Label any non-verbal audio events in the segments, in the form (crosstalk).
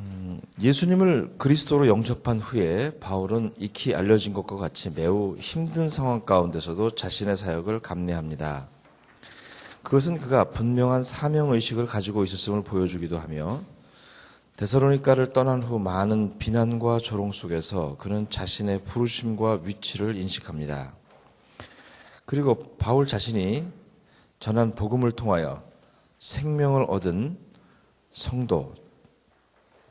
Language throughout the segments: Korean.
음, 예수님을 그리스도로 영접한 후에 바울은 익히 알려진 것과 같이 매우 힘든 상황 가운데서도 자신의 사역을 감내합니다. 그것은 그가 분명한 사명 의식을 가지고 있었음을 보여주기도 하며 데살로니카를 떠난 후 많은 비난과 조롱 속에서 그는 자신의 부르심과 위치를 인식합니다. 그리고 바울 자신이 전한 복음을 통하여 생명을 얻은 성도,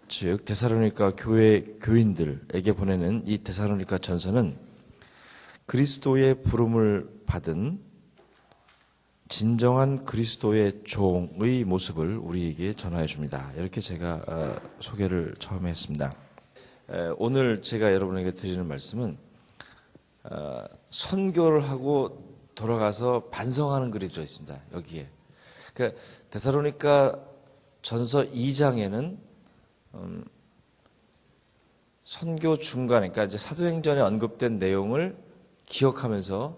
즉 데살로니카 교회 교인들에게 보내는 이 데살로니카 전서는 그리스도의 부름을 받은 진정한 그리스도의 종의 모습을 우리에게 전하여 줍니다. 이렇게 제가 어, 소개를 처음에 했습니다. 에, 오늘 제가 여러분에게 드리는 말씀은 어, 선교를 하고 돌아가서 반성하는 글이 들어 있습니다. 여기에. 그 데살로니카 전서 2장에는 음, 선교 중간에 그러니까 사도행전에 언급된 내용을 기억하면서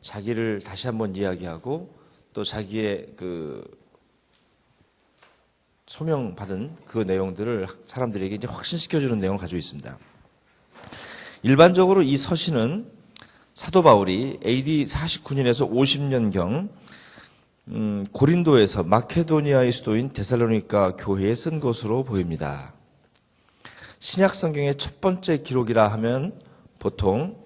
자기를 다시 한번 이야기하고 또 자기의 그 소명 받은 그 내용들을 사람들에게 이제 확신시켜주는 내용을 가지고 있습니다. 일반적으로 이 서신은 사도 바울이 AD 49년에서 50년경 음, 고린도에서 마케도니아의 수도인 데살로니가 교회에 쓴 것으로 보입니다. 신약 성경의 첫 번째 기록이라 하면 보통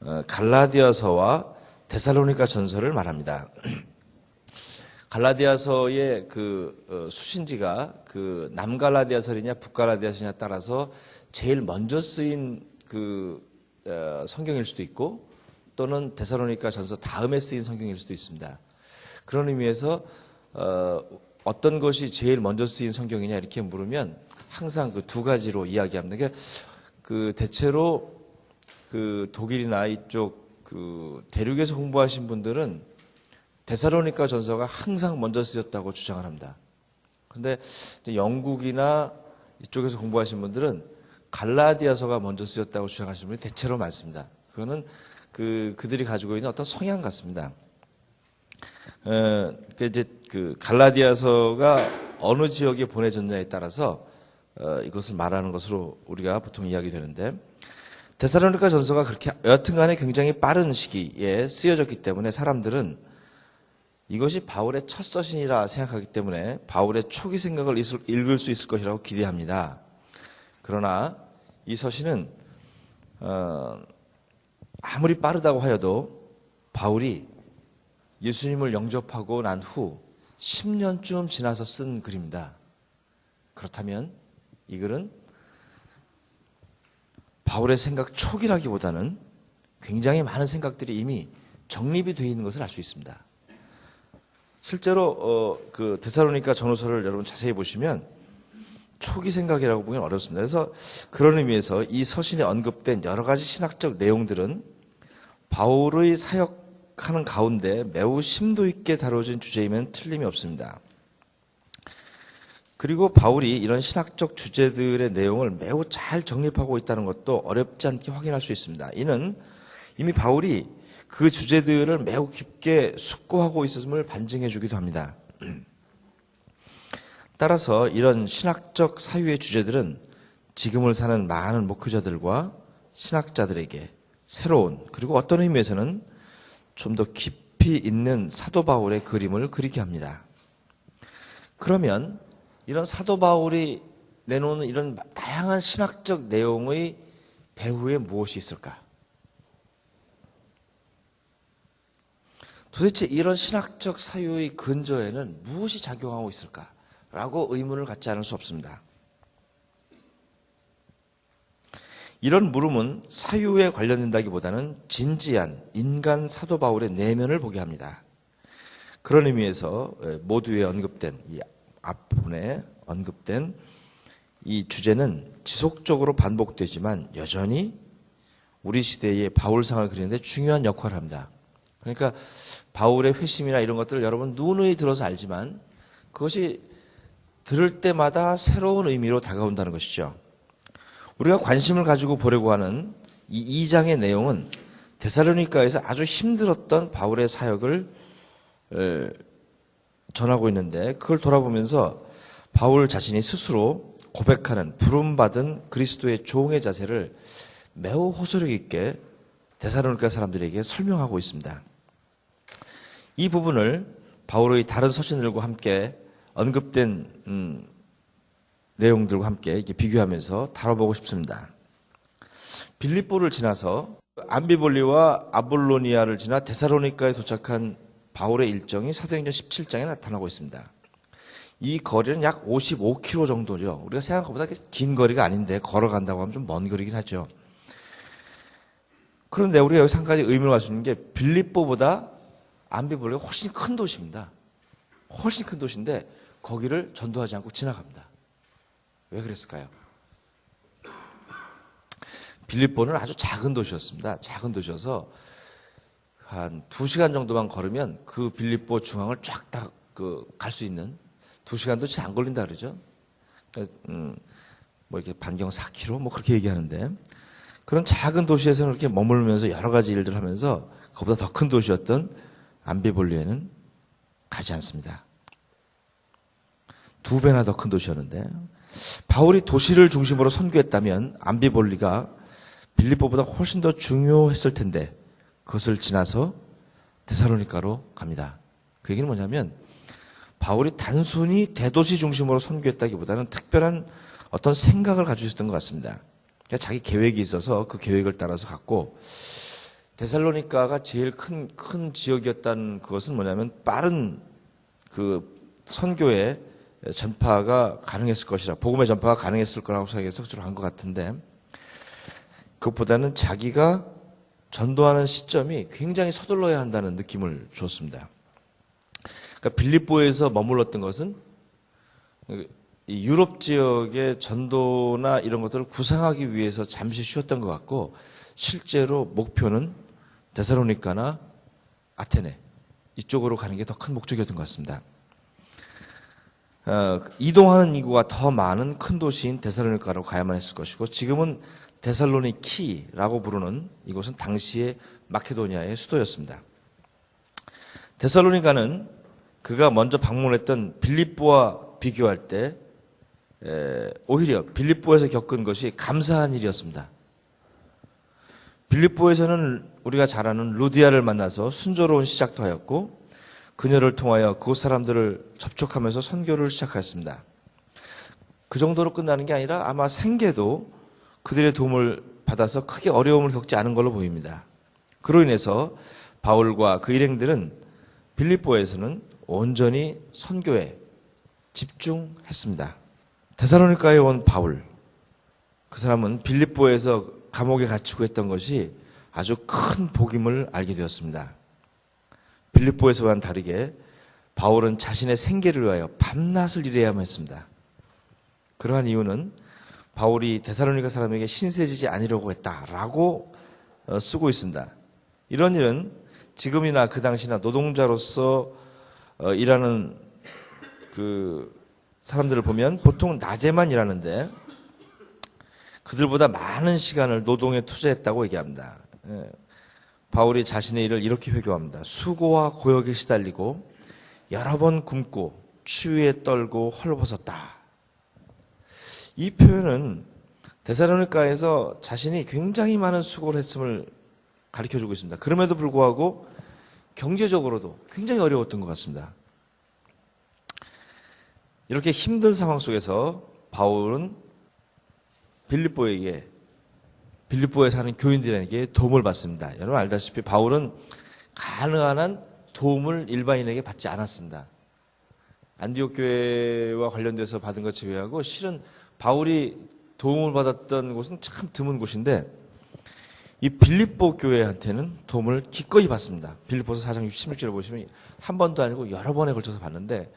어, 갈라디아서와 데살로니가 전서를 말합니다. (clears throat) 갈라디아서의 그 어, 수신지가 그 남갈라디아서이냐 북갈라디아서냐 따라서 제일 먼저 쓰인 그 어, 성경일 수도 있고 또는 데살로니가 전서 다음에 쓰인 성경일 수도 있습니다. 그런 의미에서 어, 어떤 것이 제일 먼저 쓰인 성경이냐 이렇게 물으면 항상 그 두 가지로 이야기합니다. 그러니까 그 대체로 그 독일이나 이쪽 그 대륙에서 공부하신 분들은 데살로니가 전서가 항상 먼저 쓰였다고 주장을 합니다. 근데 영국이나 이쪽에서 공부하신 분들은 갈라디아서가 먼저 쓰였다고 주장하시는 분이 대체로 많습니다. 그거는 그 그들이 가지고 있는 어떤 성향 같습니다. 어, 그 이제 그 갈라디아서가 어느 지역에 보내졌냐에 따라서 어, 이것을 말하는 것으로 우리가 보통 이야기되는데 데살로니가 전서가 그렇게 여튼간에 굉장히 빠른 시기에 쓰여졌기 때문에 사람들은 이것이 바울의 첫 서신이라 생각하기 때문에 바울의 초기 생각을 읽을 수 있을 것이라고 기대합니다. 그러나 이 서신은 어, 아무리 빠르다고 하여도 바울이 예수님을 영접하고 난 후 10년쯤 지나서 쓴 글입니다. 그렇다면 이 글은 바울의 생각 초기라기보다는 굉장히 많은 생각들이 이미 정립이 되어 있는 것을 알 수 있습니다. 실제로 어, 그 데살로니가 전후서를 여러분 자세히 보시면 초기 생각이라고 보기는 어렵습니다. 그래서 그런 의미에서 이 서신에 언급된 여러 가지 신학적 내용들은 바울의 사역 하는 가운데 매우 심도 있게 다뤄진 주제이면 틀림이 없습니다. 그리고 바울이 이런 신학적 주제들의 내용을 매우 잘 정립하고 있다는 것도 어렵지 않게 확인할 수 있습니다. 이는 이미 바울이 그 주제들을 매우 깊게 숙고하고 있었음을 반증해 주기도 합니다. (clears throat) 따라서 이런 신학적 사유의 주제들은 지금을 사는 많은 목회자들과 신학자들에게 새로운 그리고 어떤 의미에서는 좀 더 깊이 있는 사도 바울의 그림을 그리게 합니다. 그러면 이런 사도 바울이 내놓는 이런 다양한 신학적 내용의 배후에 무엇이 있을까? 도대체 이런 신학적 사유의 근저에는 무엇이 작용하고 있을까 라고 의문을 갖지 않을 수 없습니다. 이런 물음은 사유에 관련된다기보다는 진지한 인간 사도 바울의 내면을 보게 합니다. 그런 의미에서 모두에 언급된 이 앞부분에 언급된 이 주제는 지속적으로 반복되지만 여전히 우리 시대의 바울상을 그리는데 중요한 역할을 합니다. 그러니까 바울의 회심이나 이런 것들을 여러분 누누이 들어서 알지만 그것이 들을 때마다 새로운 의미로 다가온다는 것이죠. 우리가 관심을 가지고 보려고 하는 이 2장의 내용은 데살로니카에서 아주 힘들었던 바울의 사역을 전하고 있는데 그걸 돌아보면서 바울 자신이 스스로 고백하는 부름받은 그리스도의 종의 자세를 매우 호소력 있게 데살로니가 사람들에게 설명하고 있습니다. 이 부분을 바울의 다른 서신들과 함께 언급된 음, 내용들과 함께 이렇게 비교하면서 다뤄보고 싶습니다. 빌립보를 지나서 암비볼리와 아볼로니아를 지나 데살로니카에 도착한 바울의 일정이 사도행전 17장에 나타나고 있습니다. 이 거리는 약 55km 정도죠. 우리가 생각한 것보다 긴 거리가 아닌데 걸어간다고 하면 좀 먼 거리긴 하죠. 그런데 우리가 여기서 한 가지 의문을 가지고 있는 게 빌립보보다 암비볼리가 훨씬 큰 도시입니다. 훨씬 큰 도시인데 거기를 전도하지 않고 지나갑니다. 왜 그랬을까요? 빌립보는 아주 작은 도시였습니다. 작은 도시여서 한두 시간 정도만 걸으면 그 빌립보 중앙을 쫙 다 그 갈 수 있는 두 시간도 채 안 걸린다 그러죠. 그래서 음, 뭐 이렇게 반경 4km 뭐 그렇게 얘기하는데 그런 작은 도시에서는 이렇게 머물면서 여러 가지 일들을 하면서 그보다 더 큰 도시였던 암비볼리에는 가지 않습니다. 두 배나 더 큰 도시였는데 바울이 도시를 중심으로 선교했다면 암비볼리가 빌립보보다 훨씬 더 중요했을 텐데 그것을 지나서 데살로니카로 갑니다. 그 얘기는 뭐냐면 바울이 단순히 대도시 중심으로 선교했다기보다는 특별한 어떤 생각을 가지고 있었던 것 같습니다. 그러니까 자기 계획이 있어서 그 계획을 따라서 갔고 데살로니카가 제일 큰, 큰 지역이었다는 그것은 뭐냐면 빠른 그 선교의 전파가 가능했을 것이라, 복음의 전파가 가능했을 거라고 생각해서 그쪽으로 간것 같은데, 그것보다는 자기가 전도하는 시점이 굉장히 서둘러야 한다는 느낌을 주었습니다. 그러니까 빌립보에서 머물렀던 것은 이 유럽 지역의 전도나 이런 것들을 구상하기 위해서 잠시 쉬었던 것 같고 실제로 목표는 데살로니카나 아테네 이쪽으로 가는 게 더 큰 목적이었던 것 같습니다. 어, 이동하는 인구가 더 많은 큰 도시인 데살로니카로 가야만 했을 것이고 지금은 데살로니키라고 부르는 이곳은 당시의 마케도니아의 수도였습니다. 데살로니카는 그가 먼저 방문했던 빌립보와 비교할 때 에, 오히려 빌립보에서 겪은 것이 감사한 일이었습니다. 빌립보에서는 우리가 잘 아는 루디아를 만나서 순조로운 시작도 하였고 그녀를 통하여 그곳 사람들을 접촉하면서 선교를 시작하였습니다. 그 정도로 끝나는 게 아니라 아마 생계도 그들의 도움을 받아서 크게 어려움을 겪지 않은 걸로 보입니다. 그로 인해서 바울과 그 일행들은 빌립보에서는 온전히 선교에 집중했습니다. 데살로니카에 온 바울. 그 사람은 빌립보에서 감옥에 갇히고 했던 것이 아주 큰 복임을 알게 되었습니다. 빌립보에서와는 다르게 바울은 자신의 생계를 위하여 밤낮을 일해야만 했습니다. 그러한 이유는 바울이 데살로니가 사람에게 신세지지 아니려고 했다라고 어, 쓰고 있습니다. 이런 일은 지금이나 그 당시나 노동자로서 어, 일하는 그 사람들을 보면 보통 낮에만 일하는데 그들보다 많은 시간을 노동에 투자했다고 얘기합니다. 예. 바울이 자신의 일을 이렇게 회고합니다. 수고와 고역에 시달리고 여러 번 굶고 추위에 떨고 헐벗었다. 이 표현은 데살로니카에서 자신이 굉장히 많은 수고를 했음을 가르쳐 주고 있습니다. 그럼에도 불구하고 경제적으로도 굉장히 어려웠던 것 같습니다. 이렇게 힘든 상황 속에서 바울은 빌립보에게 빌립보에 사는 교인들에게 도움을 받습니다. 여러분 알다시피 바울은 가능한 한 도움을 일반인에게 받지 않았습니다. 안디옥 교회와 관련돼서 받은 것 제외하고 실은 바울이 도움을 받았던 곳은 참 드문 곳인데 이 빌립보 교회한테는 도움을 기꺼이 받습니다. 빌립보서 4장 16절을 보시면 한 번도 아니고 여러 번에 걸쳐서 받는데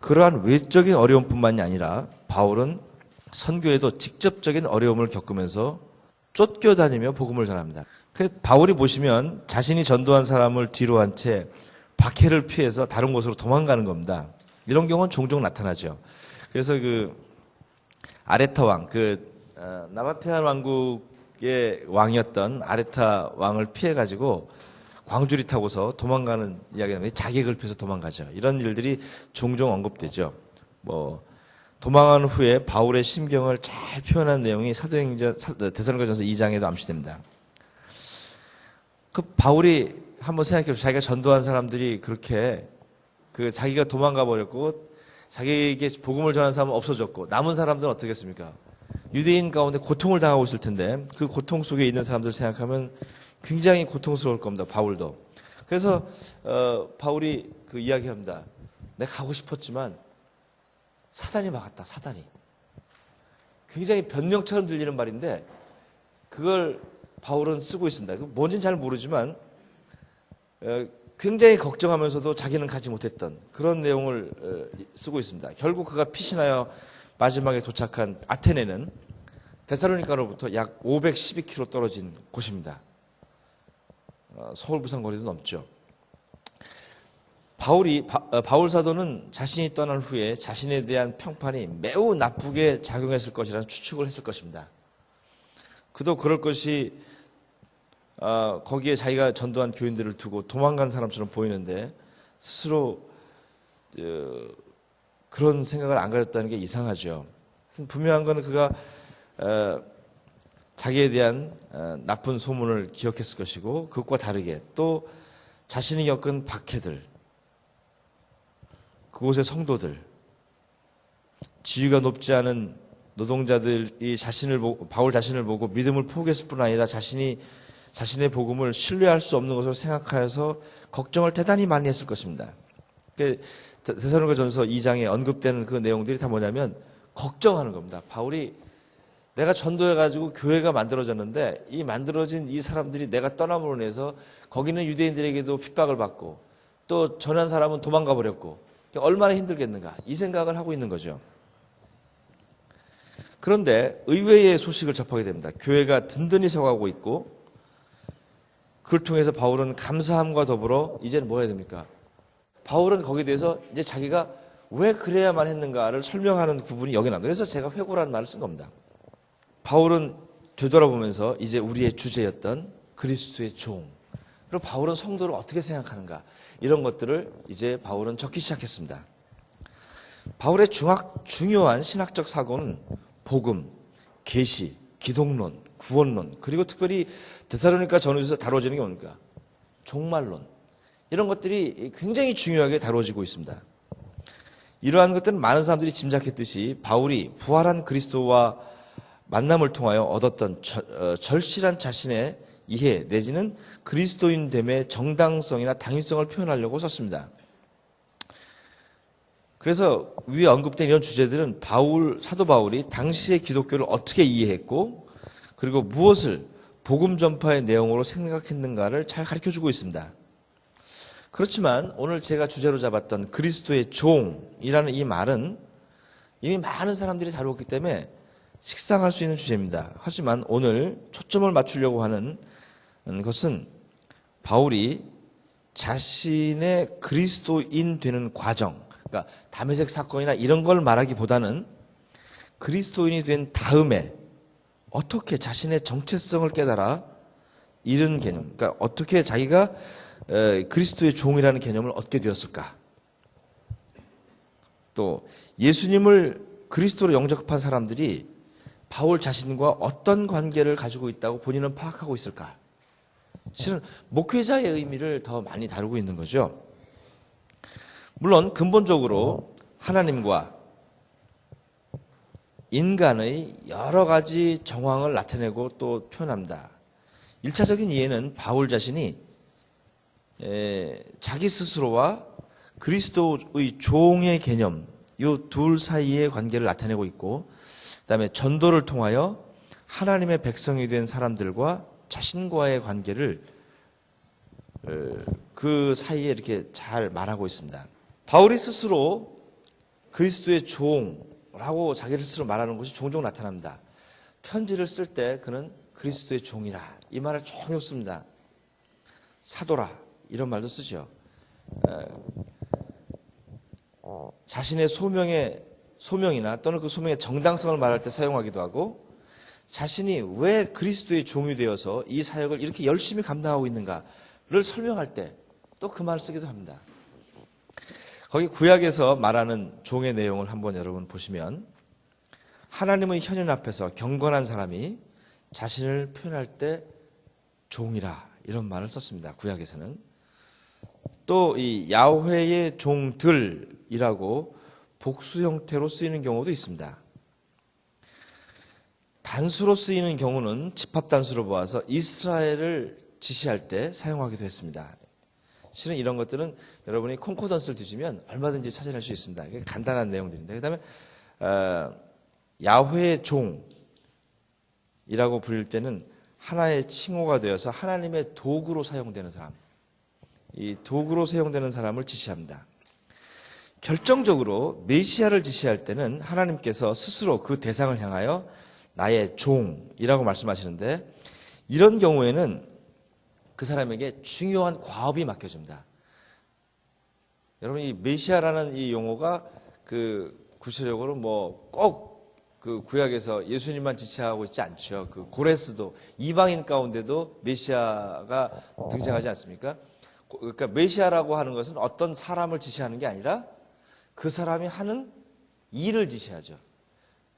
그러한 외적인 어려움뿐만이 아니라 바울은 선교에도 직접적인 어려움을 겪으면서 쫓겨다니며 복음을 전합니다. 그래서 바울이 보시면 자신이 전도한 사람을 뒤로 한 채 박해를 피해서 다른 곳으로 도망가는 겁니다. 이런 경우는 종종 나타나죠. 그래서 그 아레타 왕, 그 어, 나바테안 왕국의 왕이었던 아레타 왕을 피해 가지고 광주리 타고서 도망가는 이야기가 자객을 피해서 도망가죠. 이런 일들이 종종 언급되죠. 뭐 도망한 후에 바울의 심경을 잘 표현한 내용이 사도행전 대사로전서 2장에도 암시됩니다. 그 바울이 한번 생각해 보세요. 자기가 전도한 사람들이 그렇게 그 자기가 도망가 버렸고 자기에게 복음을 전하는 사람은 없어졌고 남은 사람들은 어떻겠습니까? 유대인 가운데 고통을 당하고 있을 텐데 그 고통 속에 있는 사람들 생각하면 굉장히 고통스러울 겁니다. 바울도. 그래서 어, 바울이 그 이야기합니다. 내가 가고 싶었지만 사단이 막았다. 사단이. 굉장히 변명처럼 들리는 말인데 그걸 바울은 쓰고 있습니다. 그 뭔지는 잘 모르지만 어, 굉장히 걱정하면서도 자기는 가지 못했던 그런 내용을 어, 쓰고 있습니다. 결국 그가 피신하여 마지막에 도착한 아테네는 데살로니카로부터 약 512km 떨어진 곳입니다. 어, 서울 부산 거리도 넘죠. 바울이 바, 울 사도는 자신이 떠난 후에 자신에 대한 평판이 매우 나쁘게 작용했을 것이라는 추측을 했을 것입니다. 그도 그럴 것이 어, 거기에 자기가 전도한 교인들을 두고 도망간 사람처럼 보이는데 스스로 어, 그런 생각을 안 가졌다는 게 이상하죠. 분명한 것은 그가 어, 자기에 대한 어, 나쁜 소문을 기억했을 것이고 그것과 다르게 또 자신이 겪은 박해들 그곳의 성도들 지위가 높지 않은 노동자들이 자신을 보고, 바울 자신을 보고 믿음을 포기했을 뿐 아니라 자신이 자신의 복음을 신뢰할 수 없는 것으로 생각하여서 걱정을 대단히 많이 했을 것입니다. 대사로전서 2장에 언급되는 그 내용들이 다 뭐냐면 걱정하는 겁니다. 바울이 내가 전도해가지고 교회가 만들어졌는데 이 만들어진 이 사람들이 내가 떠남으로 인해서 거기는 유대인들에게도 핍박을 받고 또 전한 사람은 도망가 버렸고 얼마나 힘들겠는가 이 생각을 하고 있는 거죠. 그런데 의외의 소식을 접하게 됩니다. 교회가 든든히 서가고 있고 그걸 통해서 바울은 감사함과 더불어 이제는 뭐 해야 됩니까? 바울은 거기에 대해서 이제 자기가 왜 그래야만 했는가를 설명하는 부분이 여기 나옵니다. 그래서 제가 회고라는 말을 쓴 겁니다. 바울은 되돌아보면서 이제 우리의 주제였던 그리스도의 종. 그리고 바울은 성도를 어떻게 생각하는가. 이런 것들을 이제 바울은 적기 시작했습니다. 바울의 중학, 중요한 신학적 사고는 복음, 계시, 기독론, 구원론, 그리고 특별히 데사로니까 전후에서 다뤄지는 게 뭡니까? 종말론. 이런 것들이 굉장히 중요하게 다뤄지고 있습니다. 이러한 것들은 많은 사람들이 짐작했듯이 바울이 부활한 그리스도와 만남을 통하여 얻었던 어, 절실한 자신의 이해 내지는 그리스도인 됨의 정당성이나 당위성을 표현하려고 썼습니다. 그래서 위에 언급된 이런 주제들은 바울 사도 바울이 당시의 기독교를 어떻게 이해했고 그리고 무엇을 복음 전파의 내용으로 생각했는가를 잘 가르쳐 주고 있습니다. 그렇지만 오늘 제가 주제로 잡았던 그리스도의 종이라는 이 말은 이미 많은 사람들이 다루었기 때문에 식상할 수 있는 주제입니다. 하지만 오늘 초점을 맞추려고 하는 것은 바울이 자신의 그리스도인 되는 과정, 그러니까 담에색 사건이나 이런 걸 말하기보다는 그리스도인이 된 다음에 어떻게 자신의 정체성을 깨달아 이런 개념, 그러니까 어떻게 자기가 그리스도의 종이라는 개념을 얻게 되었을까? 또 예수님을 그리스도로 영접한 사람들이 바울 자신과 어떤 관계를 가지고 있다고 본인은 파악하고 있을까? 실은 목회자의 의미를 더 많이 다루고 있는 거죠. 물론 근본적으로 하나님과 인간의 여러 가지 정황을 나타내고 또 표현합니다. 1차적인 이해는 바울 자신이 자기 스스로와 그리스도의 종의 개념, 이 둘 사이의 관계를 나타내고 있고, 그 다음에 전도를 통하여 하나님의 백성이 된 사람들과 자신과의 관계를 그 사이에 이렇게 잘 말하고 있습니다. 바울이 스스로 그리스도의 종, 라고 자기를 스스로 말하는 것이 종종 나타납니다. 편지를 쓸 때 그는 그리스도의 종이라 이 말을 종종 씁니다. 사도라 이런 말도 쓰죠. 자신의 소명의 소명이나 또는 그 소명의 정당성을 말할 때 사용하기도 하고 자신이 왜 그리스도의 종이 되어서 이 사역을 이렇게 열심히 감당하고 있는가를 설명할 때 또 그 말을 쓰기도 합니다. 거기 구약에서 말하는 종의 내용을 한번 여러분 보시면 하나님의 현현 앞에서 경건한 사람이 자신을 표현할 때 종이라 이런 말을 썼습니다. 구약에서는 또 이 야훼의 종들이라고 복수 형태로 쓰이는 경우도 있습니다. 단수로 쓰이는 경우는 집합 단수로 보아서 이스라엘을 지시할 때 사용하기도 했습니다. 실은 이런 것들은 여러분이 콩코던스를 뒤지면 얼마든지 찾아낼 수 있습니다. 간단한 내용들인데 그 다음에 어, 야훼의 종이라고 부를 때는 하나의 칭호가 되어서 하나님의 도구로 사용되는 사람, 이 도구로 사용되는 사람을 지시합니다. 결정적으로 메시아를 지시할 때는 하나님께서 스스로 그 대상을 향하여 나의 종이라고 말씀하시는데 이런 경우에는 그 사람에게 중요한 과업이 맡겨집니다. 여러분 이 메시아라는 이 용어가 그 구체적으로 뭐 꼭 그 구약에서 예수님만 지시하고 있지 않죠. 그 고레스도 이방인 가운데도 메시아가 등장하지 않습니까? 그러니까 메시아라고 하는 것은 어떤 사람을 지시하는 게 아니라 그 사람이 하는 일을 지시하죠.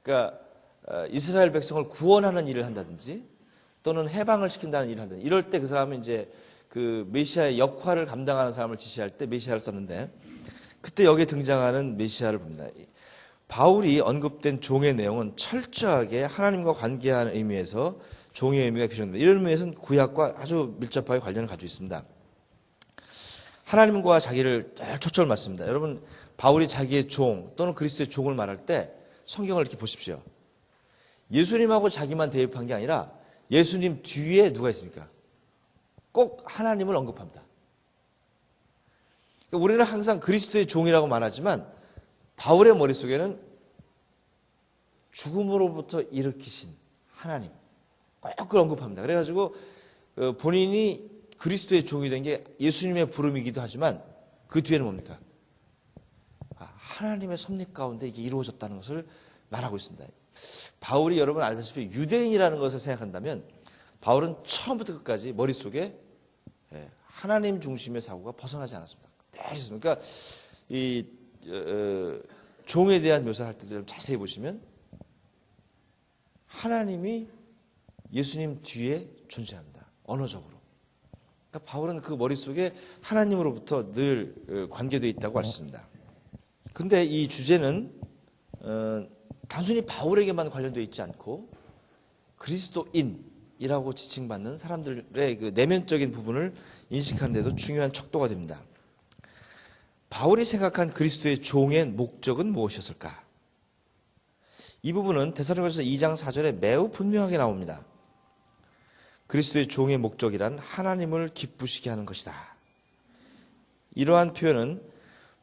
그러니까 어, 이스라엘 백성을 구원하는 일을 한다든지 또는 해방을 시킨다는 일을 한다든지 이럴 때 그 사람은 이제 그 메시아의 역할을 감당하는 사람을 지시할 때 메시아를 썼는데 그때 여기에 등장하는 메시아를 봅니다. 바울이 언급된 종의 내용은 철저하게 하나님과 관계하는 의미에서 종의 의미가 규정됩니다. 이런 의미에서는 구약과 아주 밀접하게 관련을 가지고 있습니다. 하나님과 자기를 잘 초점을 맞습니다. 여러분 바울이 자기의 종 또는 그리스도의 종을 말할 때 성경을 이렇게 보십시오. 예수님하고 자기만 대입한 게 아니라 예수님 뒤에 누가 있습니까? 꼭 하나님을 언급합니다. 그러니까 우리는 항상 그리스도의 종이라고 말하지만 바울의 머릿속에는 죽음으로부터 일으키신 하나님 꼭 그걸 언급합니다. 그래가지고 어, 본인이 그리스도의 종이 된 게 예수님의 부름이기도 하지만 그 뒤에는 뭡니까? 아, 하나님의 섭리 가운데 이게 이루어졌다는 것을 말하고 있습니다. 바울이 여러분 알다시피 유대인이라는 것을 생각한다면 바울은 처음부터 끝까지 머릿속에 예, 하나님 중심의 사고가 벗어나지 않았습니다. 그러니까 이 어, 어, 종에 대한 묘사를 할 때도 좀 자세히 보시면 하나님이 예수님 뒤에 존재한다. 언어적으로. 그러니까 바울은 그 머릿속에 하나님으로부터 늘 어, 관계되어 있다고 할수 있습니다. 근데 이 주제는 어, 단순히 바울에게만 관련되어 있지 않고 그리스도인이라고 지칭받는 사람들의 그 내면적인 부분을 인식하는 데도 중요한 척도가 됩니다. 바울이 생각한 그리스도의 종의 목적은 무엇이었을까? 이 부분은 대사로에서 2장 4절에 매우 분명하게 나옵니다. 그리스도의 종의 목적이란 하나님을 기쁘시게 하는 것이다. 이러한 표현은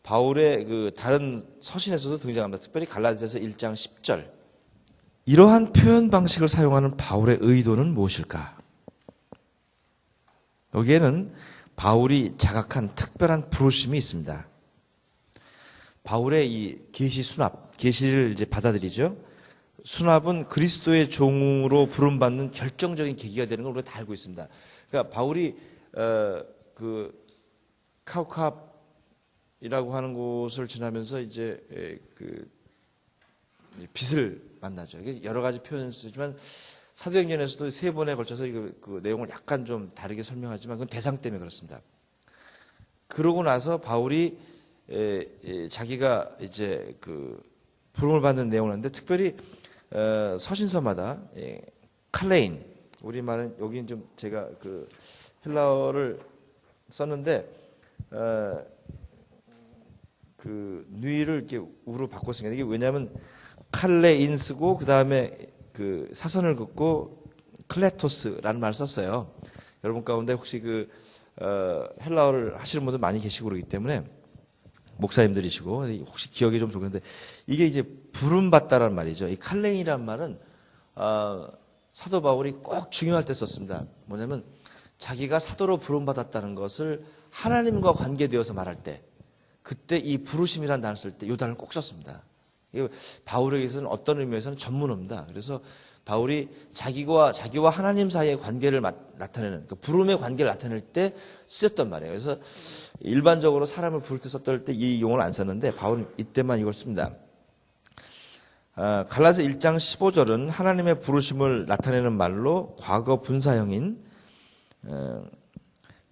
바울의 그 다른 서신에서도 등장합니다. 특별히 갈라디아서 1장 10절. 이러한 표현 방식을 사용하는 바울의 의도는 무엇일까? 여기에는 바울이 자각한 특별한 부르심이 있습니다. 바울의 이 계시 수납, 계시를 이제 받아들이죠. 수납은 그리스도의 종으로 부름받는 결정적인 계기가 되는 걸 우리가 다 알고 있습니다. 그러니까 바울이 어, 그 카우캅 이라고 하는 곳을 지나면서 이제 그 빛을 만나죠. 여러 가지 표현을 쓰지만 사도행전에서도 세 번에 걸쳐서 그, 그 내용을 약간 좀 다르게 설명하지만 그건 대상 때문에 그렇습니다. 그러고 나서 바울이 자기가 이제 그 부름을 받는 내용을 하는데 특별히 어, 서신서마다 예, 칼레인 우리 말은 여기는 좀 제가 그 헬라어를 썼는데 어, 그 누이를 이렇게 우로 바꿨습니다. 이게 왜냐하면 칼레 인 쓰고 그 다음에 그 사선을 긋고 클레토스라는 말을 썼어요. 여러분 가운데 혹시 그 어, 헬라어를 하시는 분들 많이 계시고 그러기 때문에 목사님들이시고 혹시 기억이 좀 좋겠는데 이게 이제 부름 받다라는 말이죠. 이 칼레인이란 말은 어, 사도 바울이 꼭 중요할 때 썼습니다. 뭐냐면 자기가 사도로 부름 받았다는 것을 하나님과 관계되어서 말할 때 그때 이 부르심이라는 단어를 쓸때이 단어를 꼭 썼습니다. 바울에게서는 어떤 의미에서는 전문어입니다. 그래서 바울이 자기와 자기와 하나님 사이의 관계를 나타내는 그 부름의 관계를 나타낼 때 쓰였단 말이에요. 그래서 일반적으로 사람을 부를 때 썼던 때이 용어를 안 썼는데 바울은 이때만 이걸 씁니다. 아, 갈라서 1장 15절은 하나님의 부르심을 나타내는 말로 과거 분사형인 어,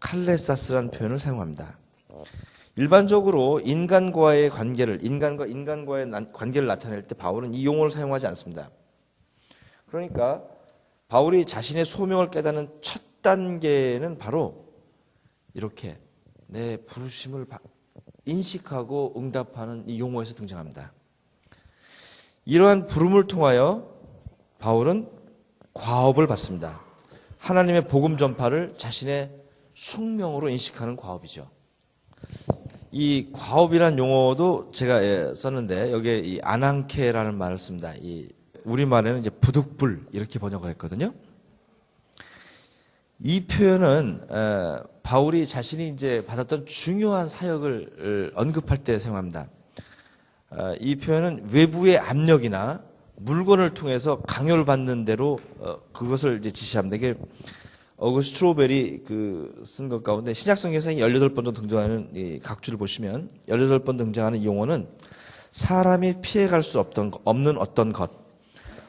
칼레사스라는 표현을 사용합니다. 일반적으로 인간과의 관계를 인간과 인간과의 난- 관계를 나타낼 때 바울은 이 용어를 사용하지 않습니다. 그러니까 바울이 자신의 소명을 깨닫는 첫 단계는 바로 이렇게 내 부르심을 바- 인식하고 응답하는 이 용어에서 등장합니다. 이러한 부름을 통하여 바울은 과업을 받습니다. 하나님의 복음 전파를 자신의 숙명으로 인식하는 과업이죠. 이 과업이란 용어도 제가 예, 썼는데 여기에 이 아난케라는 말을 씁니다. 이 우리말에는 이제 부득불 이렇게 번역을 했거든요. 이 표현은 에, 바울이 자신이 이제 받았던 중요한 사역을 어, 언급할 때 사용합니다. 어, 이 표현은 외부의 압력이나 물건을 통해서 강요를 받는 대로 어, 그것을 이제 지시합니다. 이게 어거스 트 로벨이 그 쓴 것 가운데 신약성경에서 18번 정도 등장하는 이 각주를 보시면 18번 등장하는 이 용어는 사람이 피해갈 수 없던 없는 어떤 것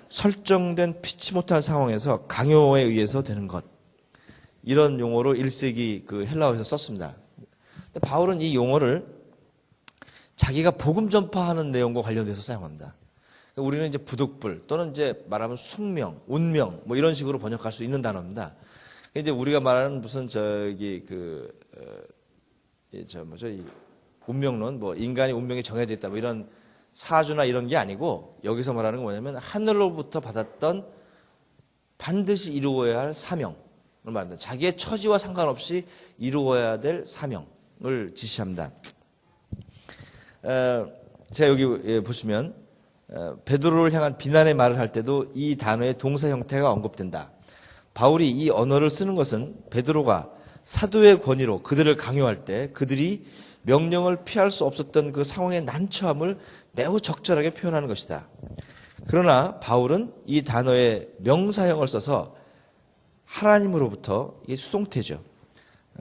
설정된 피치 못할 상황에서 강요에 의해서 되는 것 이런 용어로 1세기 그 헬라어에서 썼습니다. 근데 바울은 이 용어를 자기가 복음 전파하는 내용과 관련돼서 사용합니다. 그러니까 우리는 이제 부득불 또는 이제 말하면 숙명, 운명 뭐 이런 식으로 번역할 수 있는 단어입니다. 이제 우리가 말하는 무슨 저기 그, 어, 뭐죠, 이 운명론, 뭐 인간이 운명이 정해져 있다, 뭐 이런 사주나 이런 게 아니고 여기서 말하는 건 뭐냐면 하늘로부터 받았던 반드시 이루어야 할 사명을 말합니다. 자기의 처지와 상관없이 이루어야 될 사명을 지시합니다. 어, 제가 여기 예, 보시면 어, 베드로를 향한 비난의 말을 할 때도 이 단어의 동사 형태가 언급된다. 바울이 이 언어를 쓰는 것은 베드로가 사도의 권위로 그들을 강요할 때 그들이 명령을 피할 수 없었던 그 상황의 난처함을 매우 적절하게 표현하는 것이다. 그러나 바울은 이 단어의 명사형을 써서 하나님으로부터 이게 수동태죠.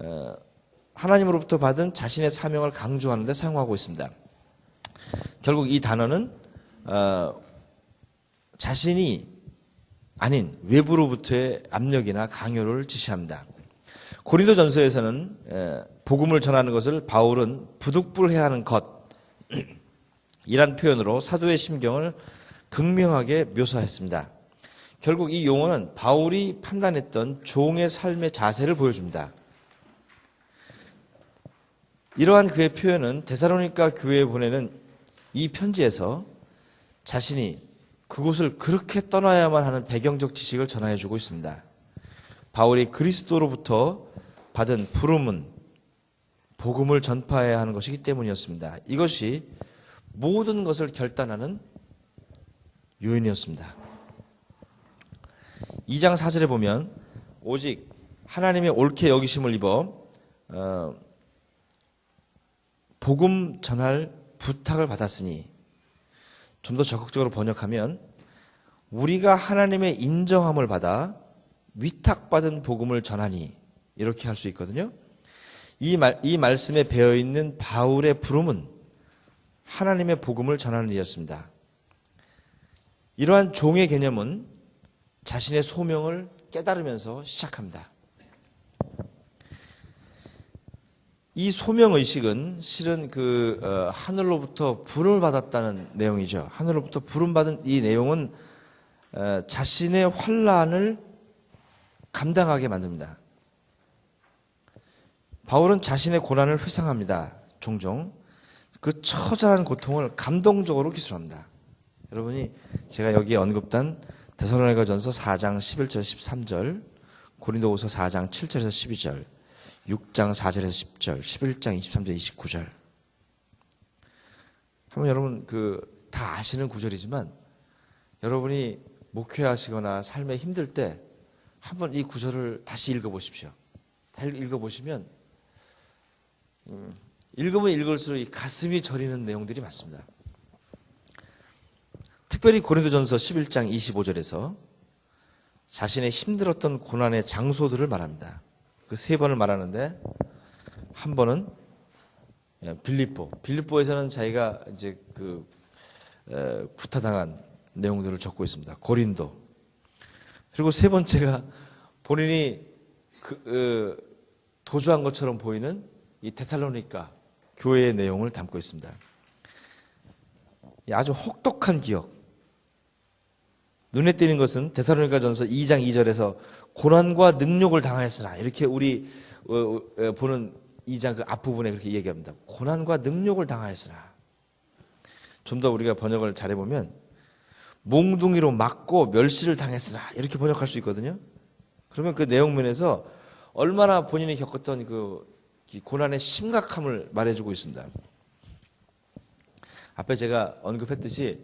어, 하나님으로부터 받은 자신의 사명을 강조하는 데 사용하고 있습니다. 결국 이 단어는 어, 자신이 아닌 외부로부터의 압력이나 강요를 지시합니다. 고린도 전서에서는 에, 복음을 전하는 것을 바울은 부득불해야 하는 것 (clears throat) 이란 표현으로 사도의 심경을 극명하게 묘사했습니다. 결국 이 용어는 바울이 판단했던 종의 삶의 자세를 보여줍니다. 이러한 그의 표현은 데살로니가 교회에 보내는 이 편지에서 자신이 그곳을 그렇게 떠나야만 하는 배경적 지식을 전하여 주고 있습니다. 바울이 그리스도로부터 받은 부름은 복음을 전파해야 하는 것이기 때문이었습니다. 이것이 모든 것을 결단하는 요인이었습니다. 2장 4절에 보면 오직 하나님의 옳게 여기심을 입어 어, 복음 전할 부탁을 받았으니 좀 더 적극적으로 번역하면 우리가 하나님의 인정함을 받아 위탁받은 복음을 전하니 이렇게 할 수 있거든요. 이 말, 이 말씀에 배어 있는 바울의 부름은 하나님의 복음을 전하는 일이었습니다. 이러한 종의 개념은 자신의 소명을 깨달으면서 시작합니다. 이 소명 의식은 실은 그 어, 하늘로부터 불을 받았다는 내용이죠. 하늘로부터 불을 받은 이 내용은 어, 자신의 환란을 감당하게 만듭니다. 바울은 자신의 고난을 회상합니다. 종종 그 처절한 고통을 감동적으로 기술합니다. 여러분이 제가 여기에 언급한 데살로니가 전서 4장 11절 13절, 고린도후서 4장 7절에서 12절, 6장 4절에서 10절, 11장 23절 29절. 한번 여러분 그 다 아시는 구절이지만 여러분이 목회하시거나 삶에 힘들 때 한번 이 구절을 다시 읽어 보십시오. 다 읽어 보시면 음, 읽으면 읽을수록 이 가슴이 저리는 내용들이 많습니다. 특별히 고린도전서 11장 25절에서 자신의 힘들었던 고난의 장소들을 말합니다. 그 세 번을 말하는데 한 번은 빌립보. 빌립보에서는 자기가 이제 그 에, 구타당한 내용들을 적고 있습니다. 고린도. 그리고 세 번째가 본인이 그, 어, 도주한 것처럼 보이는 이 데살로니가 교회의 내용을 담고 있습니다. 이 아주 혹독한 기억. 눈에 띄는 것은 데살로니가 전서 2장 2절에서 고난과 능력을 당하였으나 이렇게 우리 어, 어, 보는 2장 그 앞부분에 그렇게 얘기합니다. 고난과 능력을 당하였으나 좀 더 우리가 번역을 잘해 보면 몽둥이로 맞고 멸시를 당했으나 이렇게 번역할 수 있거든요. 그러면 그 내용면에서 얼마나 본인이 겪었던 그 고난의 심각함을 말해주고 있습니다. 앞에 제가 언급했듯이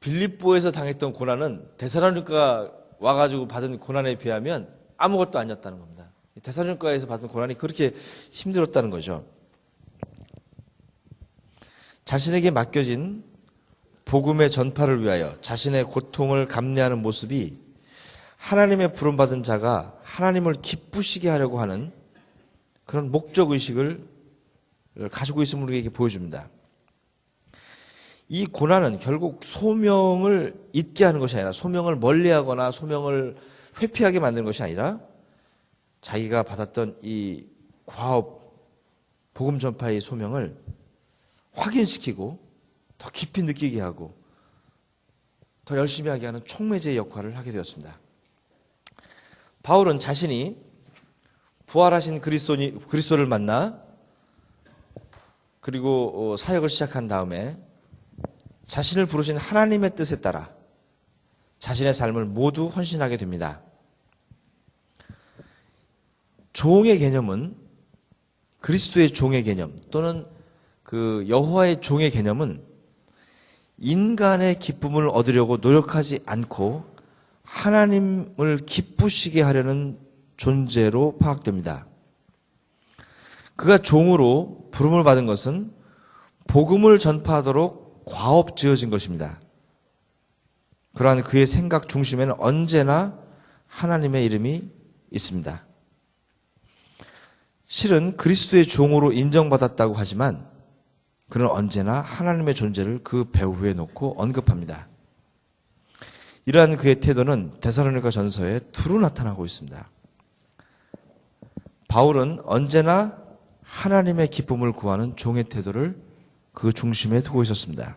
빌립보에서 당했던 고난은 데살로니가 와가지고 받은 고난에 비하면 아무것도 아니었다는 겁니다. 데살로니가에서 받은 고난이 그렇게 힘들었다는 거죠. 자신에게 맡겨진 복음의 전파를 위하여 자신의 고통을 감내하는 모습이 하나님의 부름받은 자가 하나님을 기쁘시게 하려고 하는 그런 목적 의식을 가지고 있음을 우리에게 보여줍니다. 이 고난은 결국 소명을 잊게 하는 것이 아니라 소명을 멀리하거나 소명을 회피하게 만드는 것이 아니라 자기가 받았던 이 과업 복음 전파의 소명을 확인시키고 더 깊이 느끼게 하고 더 열심히 하게 하는 촉매제의 역할을 하게 되었습니다. 바울은 자신이 부활하신 그리스도를 만나 그리고 어, 사역을 시작한 다음에 자신을 부르신 하나님의 뜻에 따라 자신의 삶을 모두 헌신하게 됩니다. 종의 개념은 그리스도의 종의 개념 또는 그 여호와의 종의 개념은 인간의 기쁨을 얻으려고 노력하지 않고 하나님을 기쁘시게 하려는 존재로 파악됩니다. 그가 종으로 부름을 받은 것은 복음을 전파하도록 과업 지어진 것입니다. 그러한 그의 생각 중심에는 언제나 하나님의 이름이 있습니다. 실은 그리스도의 종으로 인정받았다고 하지만 그는 언제나 하나님의 존재를 그 배후에 놓고 언급합니다. 이러한 그의 태도는 데살로니가 전서에 두루 나타나고 있습니다. 바울은 언제나 하나님의 기쁨을 구하는 종의 태도를 그 중심에 두고 있었습니다.